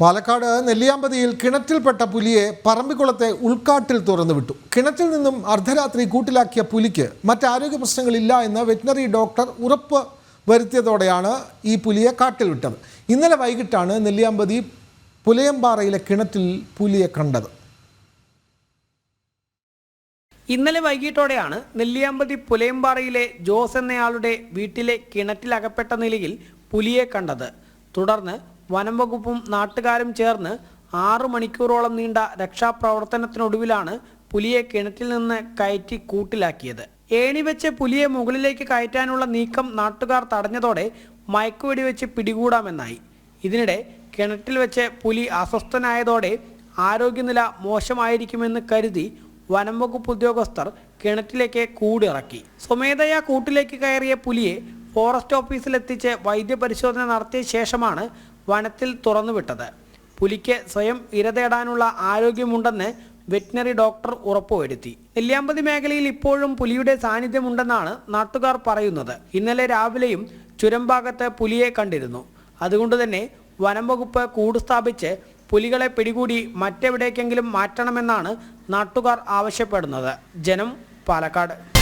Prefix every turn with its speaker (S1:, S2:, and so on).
S1: പാലക്കാട് നെല്ലിയാമ്പതിയിൽ കിണറ്റിൽപ്പെട്ട പുലിയെ പറമ്പിക്കുളത്തെ ഉൾക്കാട്ടിൽ തുറന്നുവിട്ടു. കിണറ്റിൽ നിന്നും അർദ്ധരാത്രി കൂട്ടിലാക്കിയ പുലിക്ക് മറ്റാരോഗ്യ പ്രശ്നങ്ങളില്ല എന്ന് വെറ്റിനറി ഡോക്ടർ ഉറപ്പ് വരുത്തിയതോടെയാണ് ഈ പുലിയെ കാട്ടിൽ വിട്ടത് ഇന്നലെ വൈകിട്ടാണ് നെല്ലിയാമ്പതി പുലയമ്പാറയിലെ കിണറ്റിൽ പുലിയെ കണ്ടത്.
S2: ഇന്നലെ വൈകിട്ടോടെയാണ് നെല്ലിയാമ്പതി പുലയമ്പാറയിലെ ജോസ് എന്നയാളുടെ വീട്ടിലെ കിണറ്റിലകപ്പെട്ട നിലയിൽ പുലിയെ കണ്ടത്. തുടർന്ന് വനം വകുപ്പും നാട്ടുകാരും ചേർന്ന് ആറു മണിക്കൂറോളം നീണ്ട രക്ഷാപ്രവർത്തനത്തിനൊടുവിലാണ് പുലിയെ കിണറ്റിൽ നിന്ന് കയറ്റി കൂട്ടിലാക്കിയത്. ഏണിവെച്ച് പുലിയെ മുകളിലേക്ക് കയറ്റാനുള്ള നീക്കം നാട്ടുകാർ തടഞ്ഞതോടെ മയക്കുവെടി വെച്ച് പിടികൂടാമെന്നായി. ഇതിനിടെ കിണറ്റിൽ വെച്ച് പുലി അസ്വസ്ഥനായതോടെ ആരോഗ്യനില മോശമായിരിക്കുമെന്ന് കരുതി വനം വകുപ്പ് ഉദ്യോഗസ്ഥർ കിണറ്റിലേക്ക് കൂടിറക്കി. സ്വമേധയാ കൂട്ടിലേക്ക് കയറിയ പുലിയെ ഫോറസ്റ്റ് ഓഫീസിലെത്തിച്ച് വൈദ്യപരിശോധന നടത്തിയ ശേഷമാണ് വനത്തിൽ തുറന്നുവിട്ടത്. പുലിക്ക് സ്വയം ഇരതേടാനുള്ള ആരോഗ്യമുണ്ടെന്ന് വെറ്റിനറി ഡോക്ടർ ഉറപ്പുവരുത്തി. നെല്ലിയാമ്പതി മേഖലയിൽ ഇപ്പോഴും പുലിയുടെ സാന്നിധ്യമുണ്ടെന്നാണ് നാട്ടുകാർ പറയുന്നത്. ഇന്നലെ രാവിലെയും ചുരംഭാഗത്ത് പുലിയെ കണ്ടിരുന്നു. അതുകൊണ്ട് തന്നെ വനം വകുപ്പ് കൂട് സ്ഥാപിച്ച് പുലികളെ പിടികൂടി മറ്റെവിടേക്കെങ്കിലും മാറ്റണമെന്നാണ് നാട്ടുകാർ ആവശ്യപ്പെടുന്നത്. ജനം പാലക്കാട്.